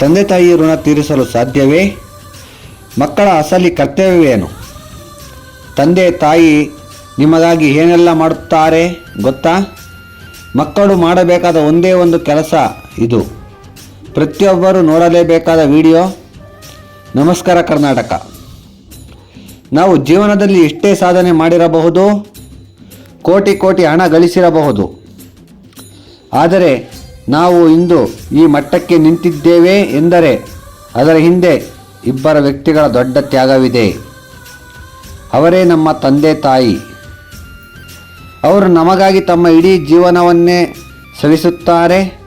ತಂದೆ ತಾಯಿ ಋಣ ತೀರಿಸಲು ಸಾಧ್ಯವೇ? ಮಕ್ಕಳ ಅಸಲಿ ಕರ್ತವ್ಯವೇನು? ತಂದೆ ತಾಯಿ ನಿಮಗಾಗಿ ಏನೆಲ್ಲ ಮಾಡುತ್ತಾರೆ ಗೊತ್ತಾ? ಮಕ್ಕಳು ಮಾಡಬೇಕಾದ ಒಂದೇ ಒಂದು ಕೆಲಸ ಇದು. ಪ್ರತಿಯೊಬ್ಬರು ನೋಡಲೇಬೇಕಾದ ವಿಡಿಯೋ. ನಮಸ್ಕಾರ ಕರ್ನಾಟಕ. ನಾವು ಜೀವನದಲ್ಲಿ ಎಷ್ಟೇ ಸಾಧನೆ ಮಾಡಿರಬಹುದು, ಕೋಟಿ ಕೋಟಿ ಹಣ ಗಳಿಸಿರಬಹುದು. ಆದರೆ ನಾವು ಇಂದು ಈ ಮಟ್ಟಕ್ಕೆ ನಿಂತಿದ್ದೇವೆ ಎಂದರೆ ಅದರ ಹಿಂದೆ ಇಬ್ಬರ ವ್ಯಕ್ತಿಗಳ ದೊಡ್ಡ ತ್ಯಾಗವಿದೆ. ಅವರೇ ನಮ್ಮ ತಂದೆ ತಾಯಿ. ಅವರು ನಮಗಾಗಿ ತಮ್ಮ ಇಡೀ ಜೀವನವನ್ನೇ ಸವಿಸುತ್ತಾರೆ.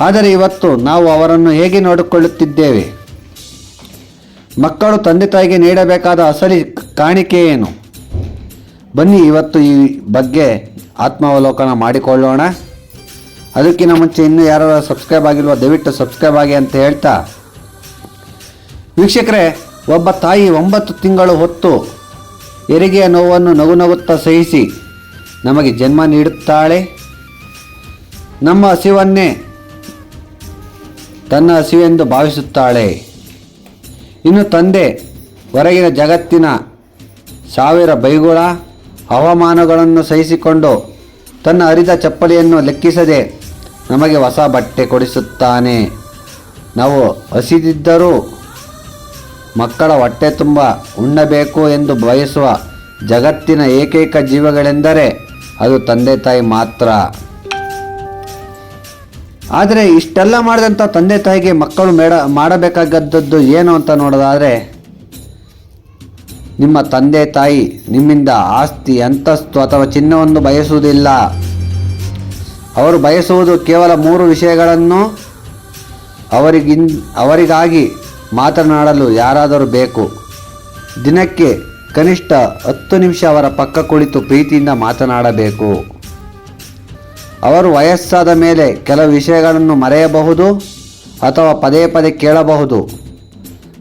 ಆದರೆ ಇವತ್ತು ನಾವು ಅವರನ್ನು ಹೇಗೆ ನೋಡಿಕೊಳ್ಳುತ್ತಿದ್ದೇವೆ? ಮಕ್ಕಳು ತಂದೆ ತಾಯಿಗೆ ನೀಡಬೇಕಾದ ಅಸಲಿ ಕಾಣಿಕೆ ಏನು? ಬನ್ನಿ ಇವತ್ತು ಈ ಬಗ್ಗೆ ಆತ್ಮಾವಲೋಕನ ಮಾಡಿಕೊಳ್ಳೋಣ. ಅದಕ್ಕಿಂತ ಮುಂಚೆ ಇನ್ನೂ ಯಾರು ಸಬ್ಸ್ಕ್ರೈಬ್ ಆಗಿಲ್ವೋ, ದಯವಿಟ್ಟು ಸಬ್ಸ್ಕ್ರೈಬ್ ಆಗಿ ಅಂತ ಹೇಳ್ತಾ. ವೀಕ್ಷಕರೇ, ಒಬ್ಬ ತಾಯಿ ಒಂಬತ್ತು ತಿಂಗಳು ಹೊತ್ತು ಹೆರಿಗೆಯ ನೋವನ್ನು ನಗು ನಗುತ್ತಾ ಸಹಿಸಿ ನಮಗೆ ಜನ್ಮ ನೀಡುತ್ತಾಳೆ. ನಮ್ಮ ಹಸಿವನ್ನೇ ತನ್ನ ಹಸಿವೆಂದು ಭಾವಿಸುತ್ತಾಳೆ. ಇನ್ನು ತಂದೆ, ಹೊರಗಿನ ಜಗತ್ತಿನ ಸಾವಿರ ಬೈಗುಳ ಹವಾಮಾನಗಳನ್ನು ಸಹಿಸಿಕೊಂಡು ತನ್ನ ಹರಿದ ಚಪ್ಪಲಿಯನ್ನು ಲೆಕ್ಕಿಸದೆ ನಮಗೆ ಹೊಸ ಬಟ್ಟೆ ಕೊಡಿಸುತ್ತಾನೆ. ನಾವು ಹಸಿದಿದ್ದರೂ ಮಕ್ಕಳ ಹೊಟ್ಟೆ ತುಂಬ ಉಣ್ಣಬೇಕು ಎಂದು ಬಯಸುವ ಜಗತ್ತಿನ ಏಕೈಕ ಜೀವಗಳೆಂದರೆ ಅದು ತಂದೆ ತಾಯಿ ಮಾತ್ರ. ಆದರೆ ಇಷ್ಟೆಲ್ಲ ಮಾಡಿದಂಥ ತಂದೆ ತಾಯಿಗೆ ಮಕ್ಕಳು ಮೇಡ ಮಾಡಬೇಕಾಗದ್ದದ್ದು ಏನು ಅಂತ ನೋಡೋದಾದರೆ, ನಿಮ್ಮ ತಂದೆ ತಾಯಿ ನಿಮ್ಮಿಂದ ಆಸ್ತಿ, ಅಂತಸ್ತು ಅಥವಾ ಚಿನ್ನವನ್ನು ಬಯಸುವುದಿಲ್ಲ. ಅವರು ಬಯಸುವುದು ಕೇವಲ ಮೂರು ವಿಷಯಗಳನ್ನು ಅವರಿಗಿನ್, ಅವರಿಗಾಗಿ ಮಾತನಾಡಲು ಯಾರಾದರೂ ಬೇಕು. ದಿನಕ್ಕೆ ಕನಿಷ್ಠ ಹತ್ತು ನಿಮಿಷ ಅವರ ಪಕ್ಕ ಕುಳಿತು ಪ್ರೀತಿಯಿಂದ ಮಾತನಾಡಬೇಕು. ಅವರು ವಯಸ್ಸಾದ ಮೇಲೆ ಕೆಲವು ವಿಷಯಗಳನ್ನು ಮರೆಯಬಹುದು ಅಥವಾ ಪದೇ ಪದೇ ಕೇಳಬಹುದು.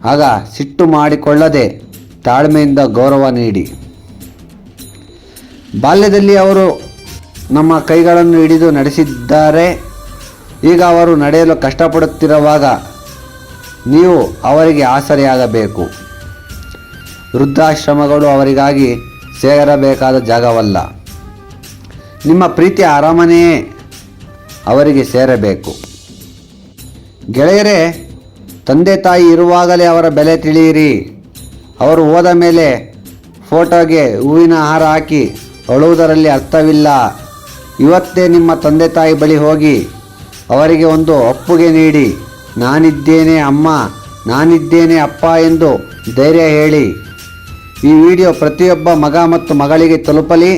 ಆಗ ಸಿಟ್ಟು ಮಾಡಿಕೊಳ್ಳದೆ ತಾಳ್ಮೆಯಿಂದ ಗೌರವ ನೀಡಿ. ಬಾಲ್ಯದಲ್ಲಿ ಅವರು ನಮ್ಮ ಕೈಗಳನ್ನು ಹಿಡಿದು ನಡೆಸಿದ್ದಾರೆ. ಈಗ ಅವರು ನಡೆಯಲು ಕಷ್ಟಪಡುತ್ತಿರುವಾಗ ನೀವು ಅವರಿಗೆ ಆಸರೆಯಾಗಬೇಕು. ವೃದ್ಧಾಶ್ರಮಗಳು ಅವರಿಗಾಗಿ ಸೇರಬೇಕಾದ ಜಾಗವಲ್ಲ. ನಿಮ್ಮ ಪ್ರೀತಿಯ ಅರಮನೆಯೇ ಅವರಿಗೆ ಸೇರಬೇಕು. ಗೆಳೆಯರೇ, ತಂದೆ ತಾಯಿ ಇರುವಾಗಲೇ ಅವರ ಬೆಲೆ ತಿಳಿಯಿರಿ. ಅವರು ಹೋದ ಮೇಲೆ ಫೋಟೋಗೆ ಹೂವಿನ ಹಾರ ಹಾಕಿ ಅಳುವುದರಲ್ಲಿ ಅರ್ಥವಿಲ್ಲ. ಇವತ್ತೇ ನಿಮ್ಮ ತಂದೆ ತಾಯಿ ಬಳಿ ಹೋಗಿ ಅವರಿಗೆ ಒಂದು ಒಪ್ಪುಗೆ ನೀಡಿ, ನಾನಿದ್ದೇನೆ ಅಮ್ಮ, ನಾನಿದ್ದೇನೆ ಅಪ್ಪ ಎಂದು ಧೈರ್ಯ ಹೇಳಿ. ಈ ವಿಡಿಯೋ ಪ್ರತಿಯೊಬ್ಬ ಮಗ ಮತ್ತು ಮಗಳಿಗೆ ತಲುಪಲಿ.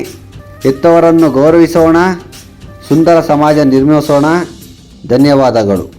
ಹೆತ್ತವರನ್ನು ಗೌರವಿಸೋಣ, ಸುಂದರ ಸಮಾಜ ನಿರ್ಮಿಸೋಣ. ಧನ್ಯವಾದಗಳು.